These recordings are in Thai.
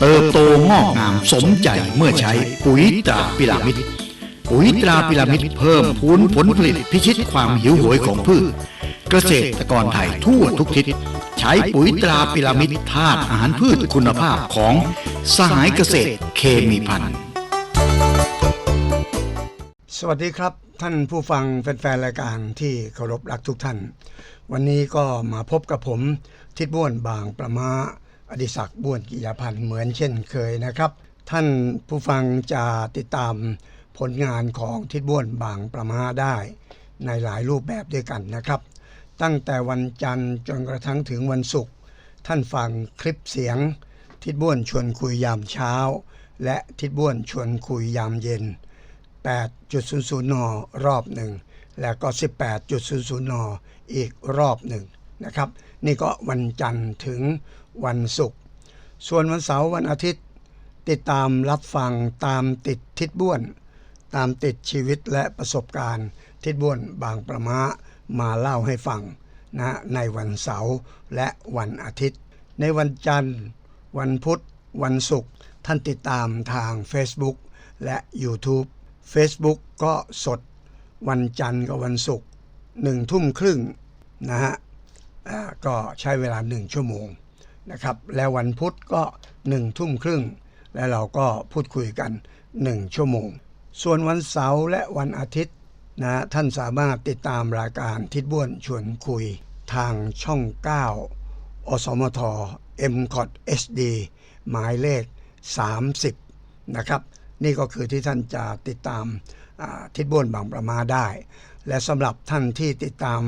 เติบโตงอกงามสมใจเมื่อใช้ปุ๋ยตราพิรามิดปุ๋ยตราพิรามิดเพิ่มพูนผลผลิตพิชิตความหิวโหยของพืช เกษตรกรไทยทั่วทุกทิศ ใช้ปุ๋ยตราพิรามิดธาตุอาหารพืชคุณภาพของสหายเกษตรเคมีพันธ์สวัสดีครับท่านผู้ฟังแฟนๆรายการที่เคารพรักทุกท่าน วันนี้ก็มาพบกับผมทิดบ้วนบางประมา อดิศักดิ์บ้วนกิยพันธ์เหมือนเช่นเคยนะครับ ท่านผู้ฟังจะติดตามผลงานของทิดบ้วนบางประมาได้ในหลายรูปแบบด้วยกันนะครับ ตั้งแต่วันจันทร์จนกระทั่งถึงวันศุกร์ท่านฟังคลิปเสียง ทิดบ้วนชวนคุยยามเช้า และทิดบ้วนชวนคุยยามเย็น 8.00 น รอบหนึ่งแล้วก็ 18.00 น อีกรอบหนึ่งนะครับ นี่ก็วันจันทร์ถึง วันศุกร์ส่วนวันเสาร์วันอาทิตย์ ติดตามรับฟังตามติดทิศบ้วน ตามติดชีวิตและประสบการณ์ ทิศบ้วนบางประมามาเล่าให้ฟังนะในวันเสาร์และวันอาทิตย์ ในวันจันทร์ วันพุธ วันศุกร์ท่านติดตามทาง Facebook และ YouTube Facebook ก็สด วันจันทร์กับวันศุกร์หนึ่งทุ่มครึ่งนะฮะก็ใช้เวลาหนึ่งชั่วโมง นะครับ แล้ววันพุธก็หนึ่งทุ่มครึ่ง และเราก็พูดคุยกันหนึ่งชั่วโมง ส่วนวันเสาร์และวันอาทิตย์นะท่านสามารถติดตามรายการทิดบ้วนชวนคุยทางช่อง 9 อสมท m c o t HD หมายเลข 30 นะครับ นี่ก็คือที่ท่านจะติดตามทิศบ้วนบางประมาได้ และสำหรับท่านที่ติดตาม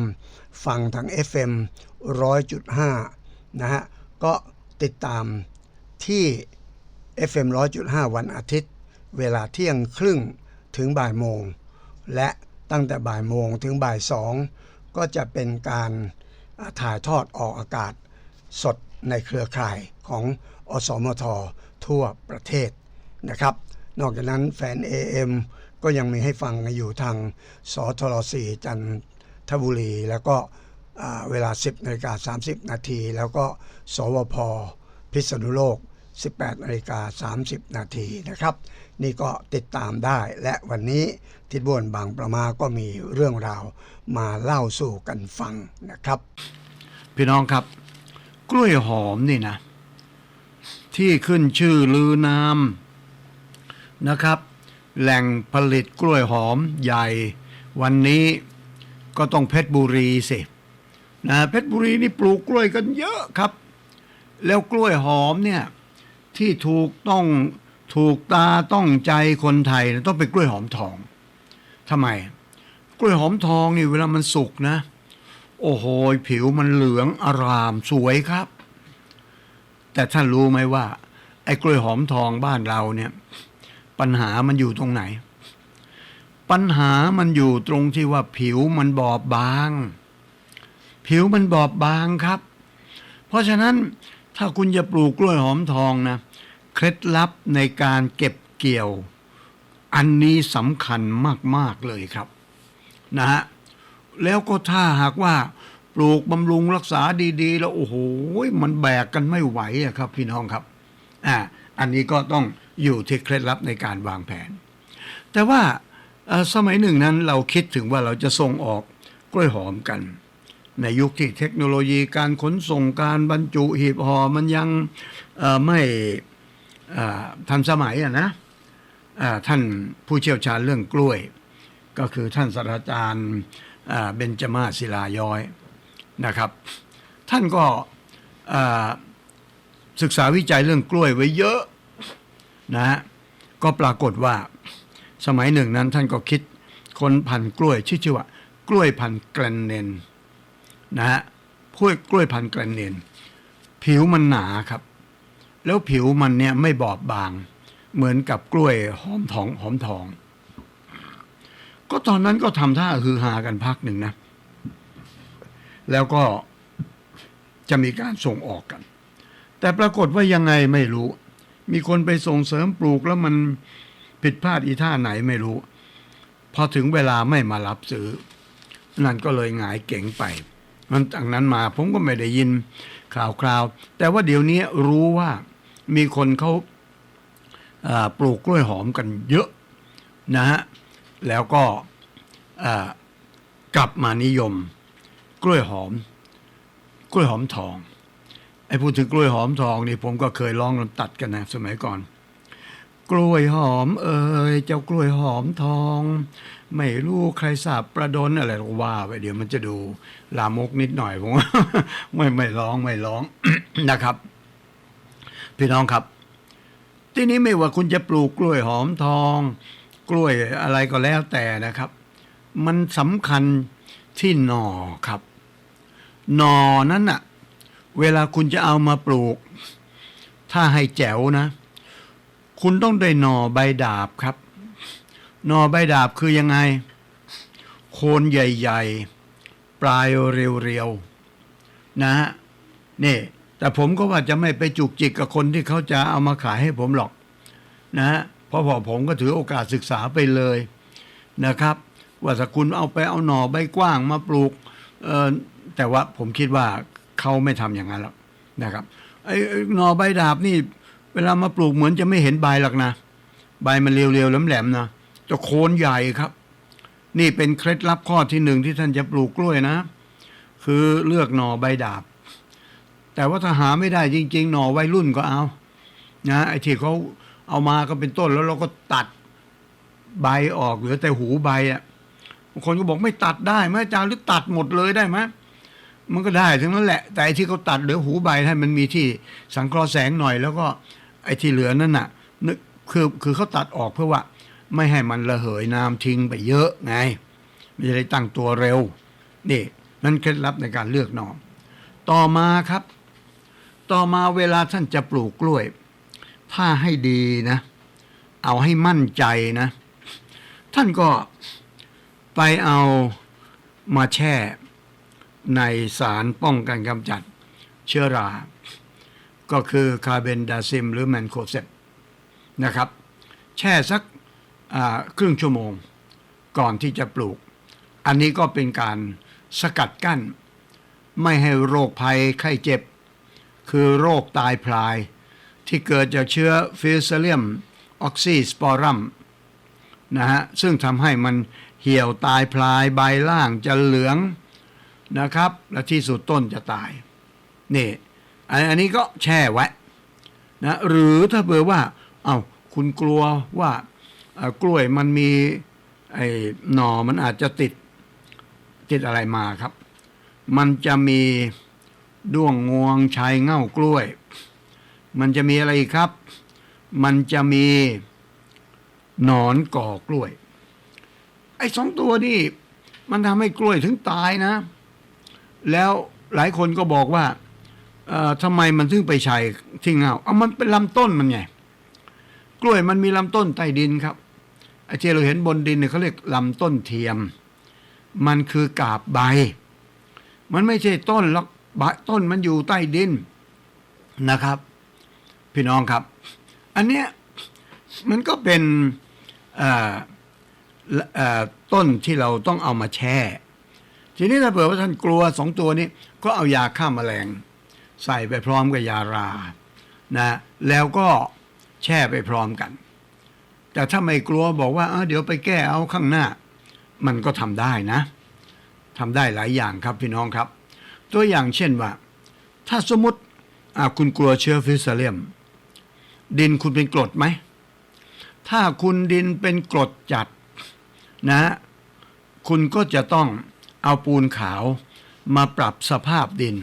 ฟังทาง FM 100.5 นะฮะ ก็ติดตามที่ FM 100.5 วันอาทิตย์ เวลาเที่ยงครึ่งถึงบ่ายโมง และตั้งแต่บ่ายโมงถึงบ่ายสองก็จะเป็นการถ่ายทอดออกอากาศสดในเครือข่ายของอสมททั่วประเทศนะครับ นอกจากนั้นแฟน AM ก็ยังมีให้ฟังอยู่ทางสทร4จันทบุรี แล้วก็ เวลา 10นาฬิกา30 นาที แล้วก็สวพพิษณุโลก 18นาฬิกา30 นาทีนะครับ นี่ก็ติดตามได้และวันนี้ทิดบวนบางประมาก็มีเรื่องราวมาเล่าสู่กันฟังนะครับ พี่น้องครับ กล้วยหอมนี่นะ ที่ขึ้นชื่อลือนามนะครับ แหล่งผลิตกล้วยหอมใหญ่ วันนี้ก็ต้องเพชรบุรีสิ นะเพชรบุรีนี่ปลูกกล้วยกันเยอะครับ แล้วกล้วยหอมเนี่ยที่ถูกต้องถูกตาต้องใจคนไทยนะต้องเป็นกล้วยหอมทองทำไม กล้วยหอมทองนี่เวลามันสุกนะ โอ้โหผิวมันเหลืองอารามสวยครับ แต่ท่านรู้ไหมว่า ไอ้กล้วยหอมทองบ้านเราเนี่ย ปัญหามันอยู่ตรงไหน ปัญหามันอยู่ตรงที่ว่าผิวมันบอบบาง ผิวมันบอบบางครับ เพราะฉะนั้นถ้าคุณจะปลูกกล้วยหอมทองนะ เคล็ดลับในการเก็บเกี่ยว อันนี้สำคัญมาก ๆ เลยครับนะฮะแล้วก็ถ้าหากว่าปลูกบำรุงรักษาดีๆ แล้วโอ้โหมันแบกกันไม่ไหวอะครับ พี่น้องครับอ่าอันนี้ก็ต้องอยู่ที่เคล็ดลับในการวางแผน แต่ว่าสมัยหนึ่งนั้นเราคิดถึงว่าเราจะส่งออกกล้วยหอมกัน ในยุคที่เทคโนโลยีการขนส่งการบรรจุหีบห่อมันยังไม่ทันสมัยอะนะท่านผู้เชี่ยวชาญเรื่องกล้วย ก็คือท่านศาสตราจารย์เบญจมาศิลาย้อยนะครับ ท่านก็ศึกษาวิจัยเรื่องกล้วยไว้เยอะนะฮะก็ปรากฏว่าสมัยหนึ่งนั้นท่านก็คิดคนพันกล้วยชื่อว่า กล้วยพันแกรนเนน นะฮะกล้วยกล้วยพันธุ์แกรนเนนผิวมันหนาครับ แล้วผิวมันเนี่ยไม่บอบบาง เหมือนกับกล้วยหอมทองหอมทอง ก็ตอนนั้นก็ทำท่าฮือฮากันพักหนึ่งนะ แล้วก็จะมีการส่งออกกัน แต่ปรากฏว่ายังไงไม่รู้ มีคนไปส่งเสริมปลูกแล้วมันผิดพลาดอีท่าไหนไม่รู้ พอถึงเวลาไม่มารับซื้อ นั่นก็เลยหงายเก๋งไป มันจากนั้นมาผมก็ไม่ได้ยินข่าวคราว แต่ว่าเดี๋ยวนี้รู้ว่ามีคนเขาาปลูกกล้วยหอมกันเยอะนะฮะแล้วก็กลับมานิยม กล้วยหอม กล้วยหอมทองไอ้พูดถึงกล้วยหอมทองนี่ผมก็เคยลองตัดกันนะสมัยก่อน กล้วยหอม เอ่ยเจ้ากล้วยหอมทอง ไม่รู้ใครสาบประดนอะไรก็ว่าไปเดี๋ยวมันจะดูลามกนิดหน่อยผมว่าไม่ไม่ร้องไม่ร้องนะครับ พี่น้องครับ ที่นี้ไม่ว่าคุณจะปลูกกล้วยหอมทอง กล้วยอะไรก็แล้วแต่นะครับ มันสำคัญที่หน่อครับหน่อนั้นน่ะเวลาคุณจะเอามาปลูก ถ้าให้แจ๋วนะ คุณต้องได้หน่อใบดาบครับ น่อใบดาบคือยังไง โคนใหญ่ ๆ ปลายเรียวๆนะฮะนี่ แต่ผมก็ว่าจะไม่ไปจุกจิกกับคนที่เขาจะเอามาขายให้ผมหรอกนะฮะเพราะพอผมก็ถือโอกาสศึกษาไปเลยนะครับ ว่าถ้าคุณเอาไปเอาหน่อใบกว้างมาปลูกเออแต่ว่าผมคิดว่าเขาไม่ทำอย่างนั้นหรอกนะครับไอ้ไอ้หน่อใบดาบนี่ เวลามาปลูกเหมือนจะไม่เห็นใบหรอกนะ ใบมันเรียวๆแหลมๆนะ จะโคนใหญ่ครับ นี่เป็นเคล็ดลับข้อที่หนึ่งที่ท่านจะปลูกกล้วยนะ คือเลือกหน่อใบดาบ แต่ว่าถ้าหาไม่ได้จริง ๆ หน่อวัยรุ่นก็เอา นะไอ้ที่เขาเอามาก็เป็นต้นแล้วเราก็ตัดใบออกเหลือแต่หูใบอะบางคนก็บอกไม่ตัดได้ไหมอาจารย์หรือตัดหมดเลยได้ไหมมันก็ได้ทั้งนั้นแหละ แต่ไอ้ที่เขาตัดเหลือหูใบให้มันมีที่สังเคราะห์แสงหน่อย แล้วก็ไอ้ที่เหลือนั่นน่ะนึกคือคือเขาตัดออกเพื่อว่า ไม่ให้มันระเหยน้ำทิ้งไปเยอะไงมันจะได้ตั้งตัวเร็ว นี่นั่นเคล็ดลับในการเลือกหน่อต่อมาครับ ต่อมาเวลาท่านจะปลูกกล้วย ถ้าให้ดีนะ เอาให้มั่นใจนะ ท่านก็ไปเอามาแช่ในสารป้องกันกำจัดเชื้อรา ก็คือคาร์เบนดาซิมหรือแมนโคเซปนะครับ แช่สัก ครึ่งชั่วโมงก่อนที่จะปลูก อันนี้ก็เป็นการสกัดกั้น ไม่ให้โรคภัยไข้เจ็บ คือโรคตายพลาย ที่เกิดจากเชื้อฟิสเลียมออกซิสปอรัมนะฮะซึ่งทำให้มันเหี่ยวตายพลายใบล่างจะเหลืองนะครับ และที่สุดต้นจะตายนี่อันนี้ก็แช่ไว้นะหรือถ้าเผื่อว่าเอา้าคุณกลัวว่า กล้วยมันมีไอ้หน่อมันอาจจะติดติดอะไรมาครับ มันจะมีด้วงงวงชายเง่ากล้วย มันจะมีอะไรครับ มันจะมีหนอนก่อกล้วย ไอ้สองตัวนี่มันทำให้กล้วยถึงตายนะ แล้วหลายคนก็บอกว่าทำไมมันถึงไปชัยที่เงาเอามันเป็นลำต้นมันไง กล้วยมันมีลำต้นใต้ดินครับ ไอ้ที่เราเห็นบนดินเนี่ยเขาเรียกลำต้นเทียม มันคือกาบใบ มันไม่ใช่ต้นหรอกใบต้นมันอยู่ใต้ดินนะครับ พี่น้องครับ อันเนี้ยมันก็เป็นต้นที่เราต้องเอามาแช่ ทีนี้ถ้าเผื่อว่าท่านกลัวสองตัวนี้ ก็เอายาฆ่าแมลง ใส่ไปพร้อมกับยารานะแล้วก็แช่ไปพร้อมกัน แต่ถ้าไม่กลัวบอกว่าเดี๋ยวไปแก้เอาข้างหน้า มันก็ทำได้นะทำได้หลายอย่างครับพี่น้องครับ ตัวอย่างเช่นว่า ถ้าสมมติคุณกลัวเชื้อฟิสเลียม ดินคุณเป็นกรดไหม ถ้าคุณดินเป็นกรดจัดนะ คุณก็จะต้องเอาปูนขาวมาปรับสภาพดิน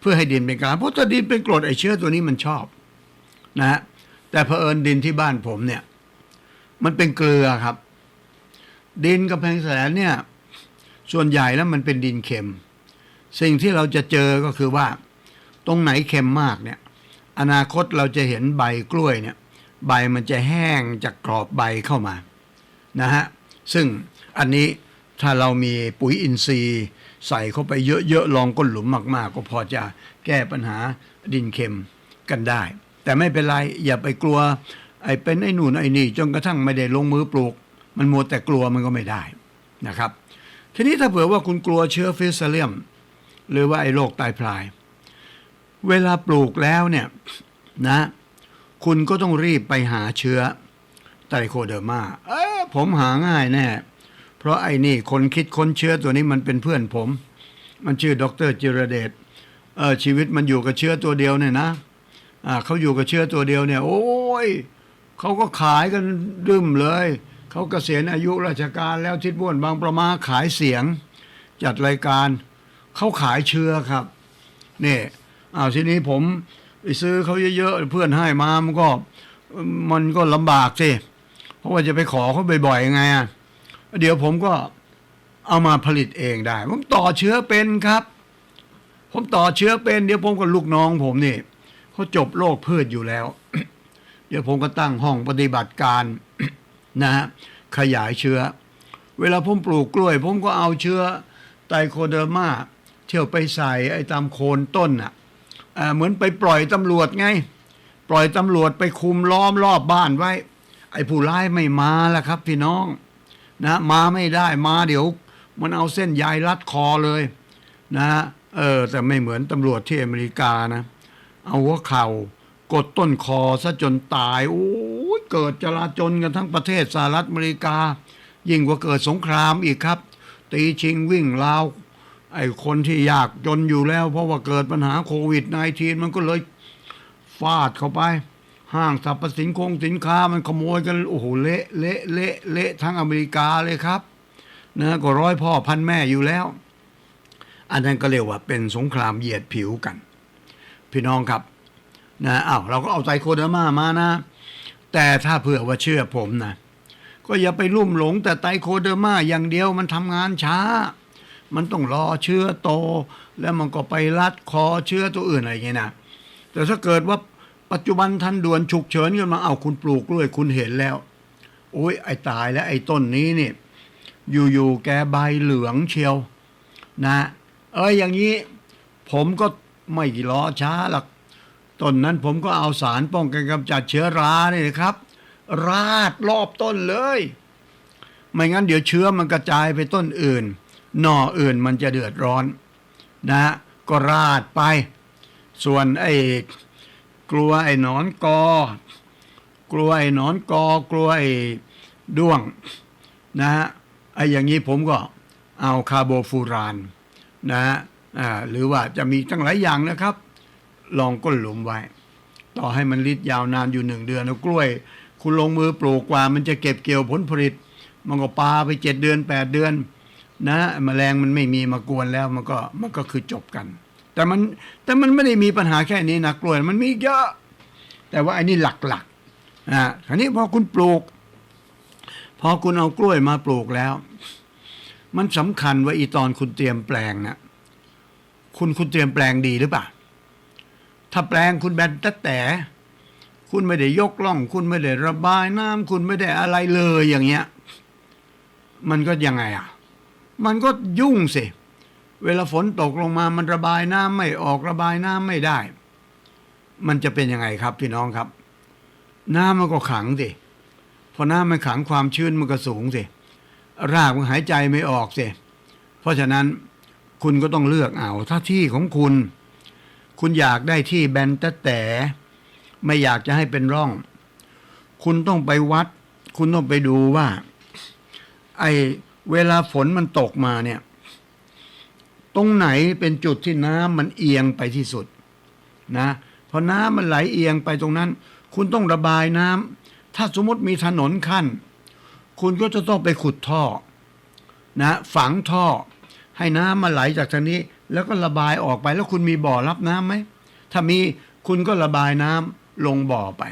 เพื่อให้ดินเป็นกลางเพราะถ้าดินเป็นกรดไอเชื้อตัวนี้มันชอบนะฮะแต่เผอิญดินที่บ้านผมเนี่ย มันเป็นเกลือครับ ดินกำแพงแสนเนี่ย ส่วนใหญ่แล้วมันเป็นดินเค็ม สิ่งที่เราจะเจอก็คือว่า ตรงไหนเค็มมากเนี่ย อนาคตเราจะเห็นใบกล้วยเนี่ย ใบมันจะแห้งจากกรอบใบเข้ามานะฮะซึ่งอันนี้ถ้าเรามีปุ๋ยอินทรีย์ใส่เข้าไปเยอะๆลองก้นหลุมมากๆ ก็พอจะแก้ปัญหาดินเค็มกันได้ แต่ไม่เป็นไรอย่าไปกลัว ไอ้เป็นไอ้นู่นไอ้นี่จนกระทั่งไม่ได้ลงมือปลูก มันมัวแต่กลัวมันก็ไม่ได้นะครับ ทีนี้ถ้าเผื่อว่าคุณกลัวเชื้อฟิสเลียม หรือว่าไอ้โรคไตพลาย เวลาปลูกแล้วเนี่ยนะ คุณก็ต้องรีบไปหาเชื้อไตโคเดอร์มาเอ้ยผมหาง่ายแน่เพราะไอ้นี่คนคิดค้นเชื้อตัวนี้มันเป็นเพื่อนผม มันชื่อดรจิรเดชเออชีวิตมันอยู่กับเชื้อตัวเดียวเนี่ยนะอ่าเขาอยู่กับเชื้อตัวเดียวเนี่ย โอ้ย เขาก็ขายกันดึมเลย เขาเกษียณอายุราชการแล้วทิดบ้วนบางประมาขายเสียง จัดรายการ เขาขายเชื้อครับนี่อ้าวทีนี้ผมไปซื้อเขาเยอะๆเพื่อนให้มามันก็มันก็ลำบากสิเพราะว่าจะไปขอเขาบ่อยๆไงอะเดี๋ยวผมก็เอามาผลิตเองได้ ผมต่อเชื้อเป็นครับ ผมต่อเชื้อเป็น เดี๋ยวผมกับลูกน้องผมนี่เขาจบโรคพืชอยู่แล้ว เดี๋ยวผมก็ตั้งห้องปฏิบัติการนะฮะขยายเชื้อ เวลาผมปลูกกล้วย ผมก็เอาเชื้อไตโคเดอร์มาเที่ยวไปใส่ไอ้ตามโคนต้นอะอ่าเหมือนไปปล่อยตำรวจไง ปล่อยตำรวจไปคุมล้อมรอบบ้านไว้ ไอ้ผู้ร้ายไม่มาแล้วครับ พี่น้องนะมาไม่ได้มาเดี๋ยว มันเอาเส้นใยรัดคอเลยนะเออแต่ไม่เหมือนตำรวจที่อเมริกานะ เอาหัวเข่า กดต้นคอซะจนตาย โอ้ยเกิดจลาจลกันทั้งประเทศสหรัฐอเมริกา ยิ่งกว่าเกิดสงครามอีกครับ ตีชิงวิ่งราว ไอ้คนที่ยากจนอยู่แล้ว เพราะว่าเกิดปัญหาโควิด -19 มันก็เลยฟาดเข้าไป ห้างสรรพสินคงสินค้ามันขโมยกัน โอ้โห เละเละเละเละทั้งอเมริกาเลยครับนะก็ร้อยพ่อพันแม่อยู่แล้ว อันนั้นก็เรียกว่าเป็นสงครามเหยียดผิวกัน พี่น้องครับ นะอ้าวเราก็เอาไตรโคเดอร์มามานะ แต่ถ้าเผื่อว่าเชื่อผมนะ ก็อย่าไปลุ่มหลงแต่ไตรโคเดอร์มาอย่างเดียวมันทำงานช้า มันต้องรอเชื้อโต แล้วมันก็ไปรัดคอเชื้อตัวอื่นอะไรอย่างเงี้ยนะแต่ถ้าเกิดว่าปัจจุบันทันด่วนฉุกเฉินขึ้นมาเอาคุณปลูกกล้วยคุณเห็นแล้ว โอ้ยไอ้ตายแล้วไอ้ต้นนี้นี่อยู่ๆแกใบเหลืองเชียว นะ เอ้ยอย่างนี้ ผมก็ไม่รอช้าหรอก ต้นนั้นผมก็เอาสารป้องกันกำจัดเชื้อราเนี่ยนะครับ ราดรอบต้นเลย ไม่งั้นเดี๋ยวเชื้อมันกระจายไปต้นอื่น หน่ออื่นมันจะเดือดร้อนนะฮะก็ราดไป ส่วนไอ้กลัวไอ้หนอนกอ กลัวไอ้หนอนกอกลัวไอ้ด้วงนะฮะไอ้อย่างนี้ผมก็เอาคาร์โบฟูรานนะฮะอ่าหรือว่าจะมีตั้งหลายอย่างนะครับ ลองก้นหลุมไว้ ต่อให้มันริดยาวนานอยู่หนึ่งเดือนแล้วกล้วย คุณลงมือปลูกกว่า มันจะเก็บเกี่ยวผลผลิต มันก็ปาไปเจ็ดเดือนแปดเดือน นะแมลงมันไม่มีมากวนแล้วมันก็มันก็คือจบกัน แต่มันแต่มันไม่ได้มีปัญหาแค่นี้นะกล้วยมันมีเยอะ แต่ว่าอันนี้หลักๆอ่าทีนี้พอคุณปลูก พอคุณเอากล้วยมาปลูกแล้ว มันสำคัญว่าอีตอนคุณเตรียมแปลงนะคุณคุณเตรียมแปลงดีหรือเปล่า ถ้าแปลงคุณแบนแต่แต่ คุณไม่ได้ยกล่อง คุณไม่ได้ระบายน้ำคุณไม่ได้อะไรเลยอย่างเงี้ย มันก็ยังไงอะ มันก็ยุ่งสิ เวลาฝนตกลงมามันระบายน้ำไม่ออกระบายน้ำไม่ได้ มันจะเป็นยังไงครับพี่น้องครับ น้ำมันก็ขังสิพอน้ำมันขังความชื้นมันก็สูงสิรากมันหายใจไม่ออกสิเพราะฉะนั้นคุณก็ต้องเลือกเอาถ้าที่ของคุณ คุณอยากได้ที่แบนแต่แต่ไม่อยากจะให้เป็นร่อง คุณต้องไปวัด คุณต้องไปดูว่า ไอเวลาฝนมันตกมาเนี่ย ตรงไหนเป็นจุดที่น้ำมันเอียงไปที่สุดนะพอน้ำมันไหลเอียงไปตรงนั้น คุณต้องระบายน้ำถ้าสมมติมีถนนขั้น คุณก็จะต้องไปขุดท่อ นะ ฝังท่อ ให้น้ำมาไหลจากทางนี้ แล้วก็ระบายออกไปแล้วคุณมีบ่อรับน้ำไหมถ้ามีคุณก็ระบายน้ำลงบ่อไป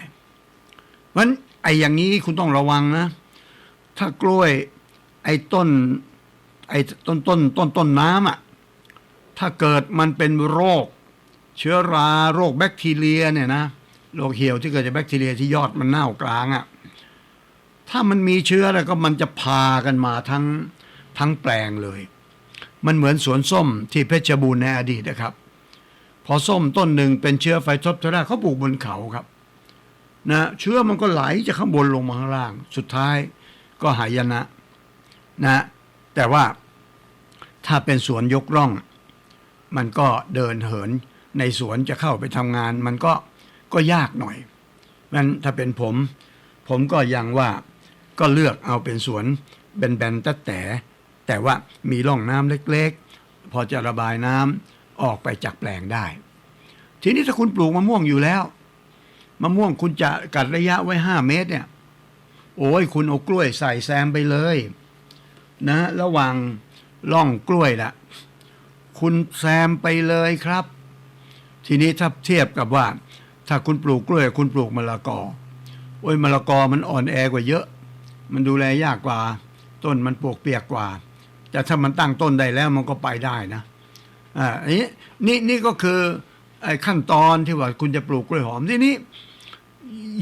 เพราะฉะนั้นไอ้อย่างนี้คุณต้องระวังนะ ถ้ากล้วย ไอ้ต้น ไอ้ต้นต้นต้นต้นน้ำอะถ้าเกิดมันเป็นโรค เชื้อราโรคแบคทีเรียเนี่ยนะโรคเหี่ยวที่เกิดจากแบคทีเรียที่ยอดมันเน่ากลางอะ ถ้ามันมีเชื้อแล้วก็มันจะพากันมาทั้งทั้งแปลงเลย มันเหมือนสวนส้มที่เพชรบูรณ์ในอดีตนะครับ พอส้มต้นหนึ่งเป็นเชื้อไฟทอปเทราเขาปลูกบนเขาครับนะเชื้อมันก็ไหลจากข้างบนลงมาข้างล่าง สุดท้ายก็หายนะนะ แต่ว่าถ้าเป็นสวนยกร่อง มันก็เดินเหินในสวนจะเข้าไปทำงาน มันก็ก็ยากหน่อยนั้นถ้าเป็นผม ผมก็ยังว่าก็เลือกเอาเป็นสวนแบนๆแต่แต่ แต่ว่ามีร่องน้ำเล็กๆ พอจะระบายน้ำออกไปจากแปลงได้ ทีนี้ถ้าคุณปลูกมะม่วงอยู่แล้วมะม่วงคุณจะกัดระยะไว้ห้าเมตรเนี่ย โอ้ยคุณเอากล้วยใส่แซมไปเลย นะ ระหว่างร่องกล้วยละคุณแซมไปเลยครับ ทีนี้ถ้าเทียบกับว่า ถ้าคุณปลูกกล้วย คุณปลูกมะละกอโอ้ยมะละกอมันอ่อนแอกว่าเยอะ มันดูแลยากกว่า ต้นมันปวกเปียกกว่า แต่ถ้ามันตั้งต้นได้แล้วมันก็ไปได้นะอ่าอันนี้นี่นี่ก็คือไอ้ขั้นตอนที่ว่าคุณจะปลูกกล้วยหอมทีนี้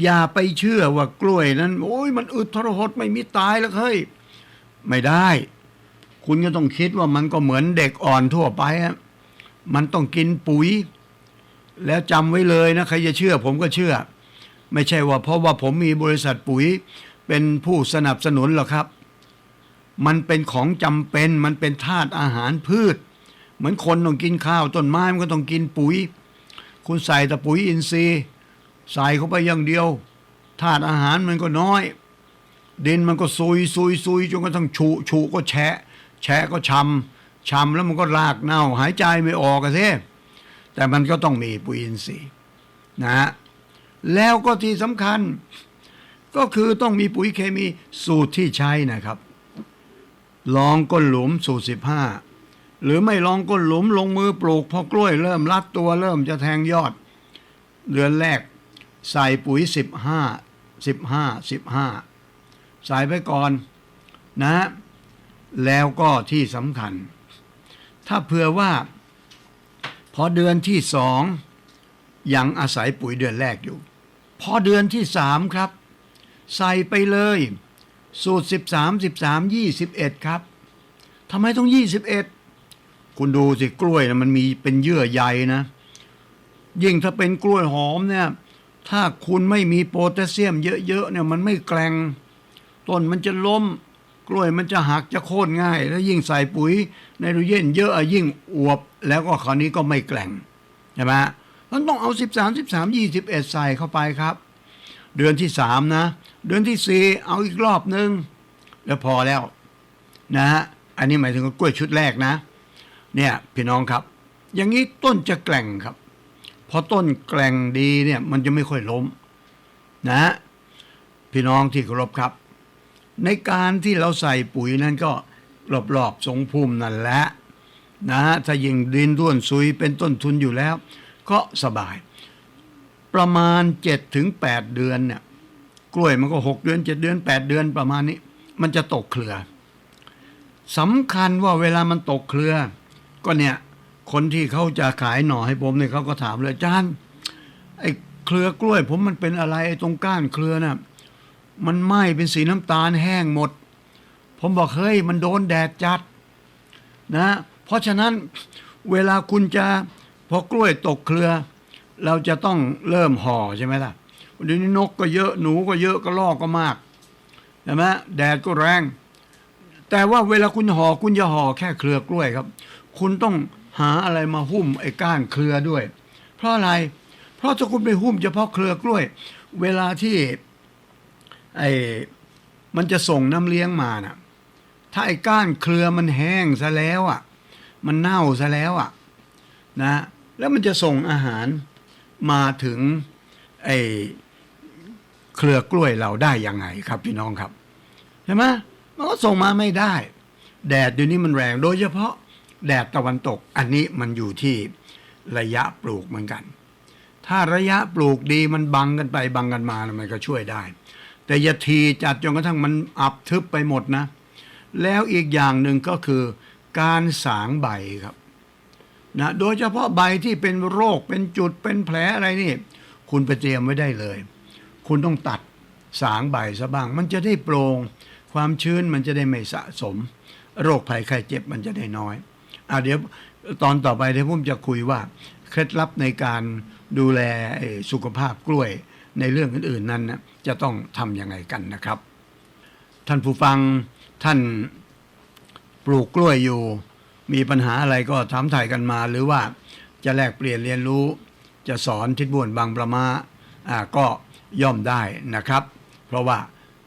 อย่าไปเชื่อว่ากล้วยนั้น โอ้ยมันอึดทรหดไม่มีตายแล้วเฮ้ยไม่ได้ คุณก็ต้องคิดว่ามันก็เหมือนเด็กอ่อนทั่วไปอะมันต้องกินปุ๋ย แล้วจำไว้เลยนะใครจะเชื่อ ผมก็เชื่อ ไม่ใช่ว่าเพราะว่าผมมีบริษัทปุ๋ย เป็นผู้สนับสนุนหรอกครับ มันเป็นของจำเป็น มันเป็นธาตุอาหารพืช เหมือนคนต้องกินข้าวต้นไม้มันก็ต้องกินปุ๋ย คุณใส่แต่ปุ๋ยอินทรีย์ ใส่เข้าไปอย่างเดียวธาตุอาหารมันก็น้อย ดินมันก็ซุยซุยซุยจนกระทั่งฉุฉุก็แฉะ แฉะก็ชำชำแล้วมันก็รากเน่า หายใจไม่ออกอะเซ่แต่มันก็ต้องมีปุ๋ยอินทรีย์นะฮะแล้วก็ที่สำคัญ ก็คือต้องมีปุ๋ยเคมีสูตรที่ใช้นะครับ ลองก้นหลุมสูตรสิบห้าหรือไม่ลองก้นหลุมลงมือปลูกพอกล้วยเริ่มรัดตัวเริ่มจะแทงยอด เดือนแรก ใส่ปุ๋ยสิบห้าสิบห้าสิบห้าใส่ไปก่อนนะ แล้วก็ที่สำคัญ ถ้าเผื่อว่า พอเดือนที่สองยังอาศัยปุ๋ยเดือนแรกอยู่ พอเดือนที่สามครับ ใส่ไปเลย สูตร 13 13 21 ครับทำไมต้อง 21 คุณดูสิกล้วยนะมันมีเป็นเยื่อใยนะ ยิ่งถ้าเป็นกล้วยหอมเนี่ย ถ้าคุณไม่มีโพแทสเซียมเยอะๆเนี่ยมันไม่แกร่งต้นมันจะล้ม กล้วยมันจะหักจะโค่นง่าย แล้วยิ่งใส่ปุ๋ยไนโตรเจนเยอะยิ่งอวบ แล้วก็คราวนี้ก็ไม่แกร่งใช่ไหมมันต้องเอา 13 13 21 ใส่เข้าไปครับ เดือนที่สามนะ เดือนที่สี่เอาอีกรอบหนึ่งแล้วพอแล้วนะฮะอันนี้หมายถึงกล้วยชุดแรกนะ เนี่ยพี่น้องครับ อย่างนี้ต้นจะแกร่งครับพอต้นแกร่งดีเนี่ย มันจะไม่ค่อยล้ม นะฮะพี่น้องที่เคารพครับ ในการที่เราใส่ปุ๋ยนั้นก็รอบๆทรงพุ่มนั่นแหละนะฮะถ้ายิงดินด้วนซุยเป็นต้นทุนอยู่แล้ว ก็สบาย ประมาณ7ถึง8เดือนเนี่ย กล้วยมันก็6เดือน7เดือน8เดือนประมาณนี้ มันจะตกเครือสำคัญว่าเวลามันตกเครือ ก็เนี่ย คนที่เขาจะขายหน่อให้ผมเนี่ยเขาก็ถามเลยอาจารย์ไอ้เครือกล้วย ผมมันเป็นอะไรไอ้ตรงก้านเครือน่ะมันไหม้เป็นสีน้ำตาลแห้งหมด ผมบอกเฮ้ยมันโดนแดดจัดนะ เพราะฉะนั้นเวลาคุณจะพอกล้วยตกเครือ เราจะต้องเริ่มห่อใช่ไหมล่ะเดี๋ยวนี้นกก็เยอะหนูก็เยอะก็ลอกก็มากใช่ไหมแดดก็แรง แต่ว่าเวลาคุณห่อคุณจะห่อแค่เครือกล้วยครับ คุณต้องหาอะไรมาหุ้มไอ้ก้านเครือด้วย เพราะอะไร เพราะถ้าคุณไปหุ้มเฉพาะเครือกล้วย เวลาที่ไอ้มันจะส่งน้ำเลี้ยงมาน่ะ ถ้าไอ้ก้านเครือมันแห้งซะแล้วอะ มันเน่าซะแล้วอะ นะ แล้วมันจะส่งอาหาร มาถึงไอ้เครือกล้วยเราได้ยังไงครับพี่น้องครับใช่ไหมมันก็ส่งมาไม่ได้ แดดเดี๋ยวนี้มันแรงโดยเฉพาะแดดตะวันตกอันนี้มันอยู่ที่ระยะปลูกเหมือนกัน ถ้าระยะปลูกดีมันบังกันไปบังกันมามันก็ช่วยได้ แต่อย่าทีจัดจนกระทั่งมันอับทึบไปหมดนะ แล้วอีกอย่างหนึ่งก็คือการสางใบครับ นะโดยเฉพาะใบที่เป็นโรคเป็นจุดเป็นแผลอะไรนี่ คุณไปเตรียมไว้ได้เลย คุณต้องตัดสางใบซะบ้าง มันจะได้โปร่งความชื้นมันจะได้ไม่สะสม โรคภัยไข้เจ็บมันจะได้น้อยอะเดี๋ยวตอนต่อไปเดี๋ยวผมจะคุยว่า เคล็ดลับในการดูแลสุขภาพกล้วยในเรื่องอื่นๆนั้นนะจะต้องทำยังไงกันนะครับ ท่านผู้ฟังท่านปลูกกล้วยอยู่ มีปัญหาอะไรก็ถามถ่ายกันมา หรือว่าจะแลกเปลี่ยนเรียนรู้ จะสอนทิศบุญบางประมาอ่าก็ย่อมได้นะครับ เพราะว่า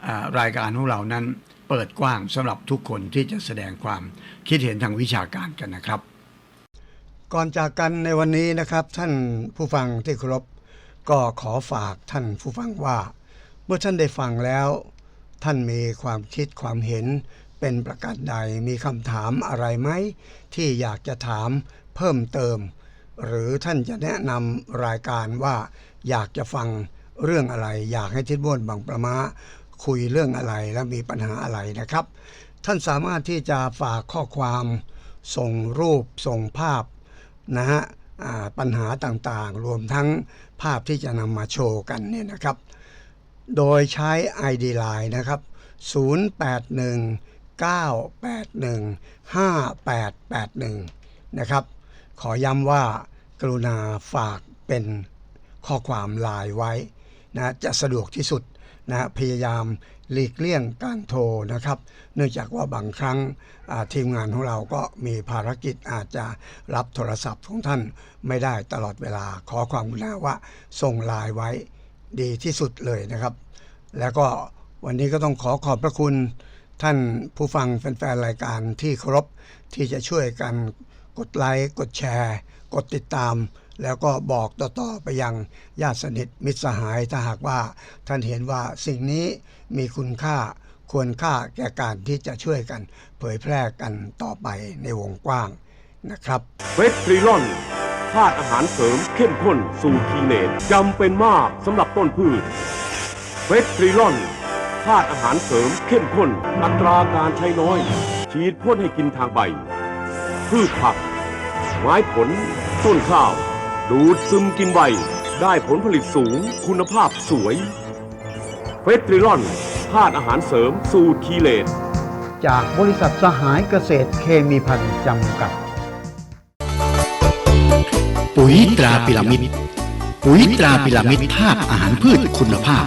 อ่ารายการของเรานั้นเปิดกว้างสำหรับทุกคนที่จะแสดงความคิดเห็นทางวิชาการกันนะครับ ก่อนจากกันในวันนี้นะครับ ท่านผู้ฟังที่เคารพก็ขอฝากท่านผู้ฟังว่า เมื่อท่านได้ฟังแล้ว ท่านมีความคิดความเห็น เป็นประการใดมีคำถามอะไรไหมที่อยากจะถามเพิ่มเติม หรือท่านจะแนะนำรายการว่าอยากจะฟังเรื่องอะไร อยากให้ทิศบ้วนบางประมาคุยเรื่องอะไรและมีปัญหาอะไรนะครับ ท่านสามารถที่จะฝากข้อความ ส่งรูปส่งภาพนะฮะปัญหาต่างๆ รวมทั้งภาพที่จะนำมาโชว์กันเนี่ยนะครับ โดยใช้ ID Line นะครับ 0819815881 นะครับ ขอย้ำว่ากรุณาฝากเป็นข้อความไลน์ไว้นะจะสะดวกที่สุดนะพยายามหลีกเลี่ยงการโทรนะครับ เนื่องจากว่าบางครั้งทีมงานของเราก็มีภารกิจอาจจะรับโทรศัพท์ของท่านไม่ได้ตลอดเวลาขอความกรุณาว่าส่งไลน์ไว้ดีที่สุดเลยนะครับ แล้วก็วันนี้ก็ต้องขอขอบพระคุณ ท่านผู้ฟังแฟนๆรายการที่เคารพที่จะช่วยกันกดไลค์กดแชร์ กดติดตาม แล้วก็บอกต่อๆไปยังญาติสนิทมิตรสหายถ้าหากว่าท่านเห็นว่าสิ่งนี้มีคุณค่าควรค่าแก่การที่จะช่วยกัน เผยแพร่กันต่อไปในวงกว้างนะครับเวสตรีลอนธาตุอาหารเสริมเข้มข้นสูตรทีเนตจำเป็นมากสำหรับต้นพืชเวสตรีลอน ธาตุอาหารเสริมเข้มข้น อัตราการใช้น้อย ฉีดพ่นให้กินทางใบ พืชผัก ไม้ผล ต้นข้าว ดูดซึมกินใบ ได้ผลผลิตสูง คุณภาพสวย เฟสตริลอนธาตุอาหารเสริมสูตรคีเลตจากบริษัทสหายเกษตรเคมีพันธ์จำกัด ปุ๋ยตราพิรามิด ปุ๋ยตราพิรามิดธาตุอาหารพืชคุณภาพ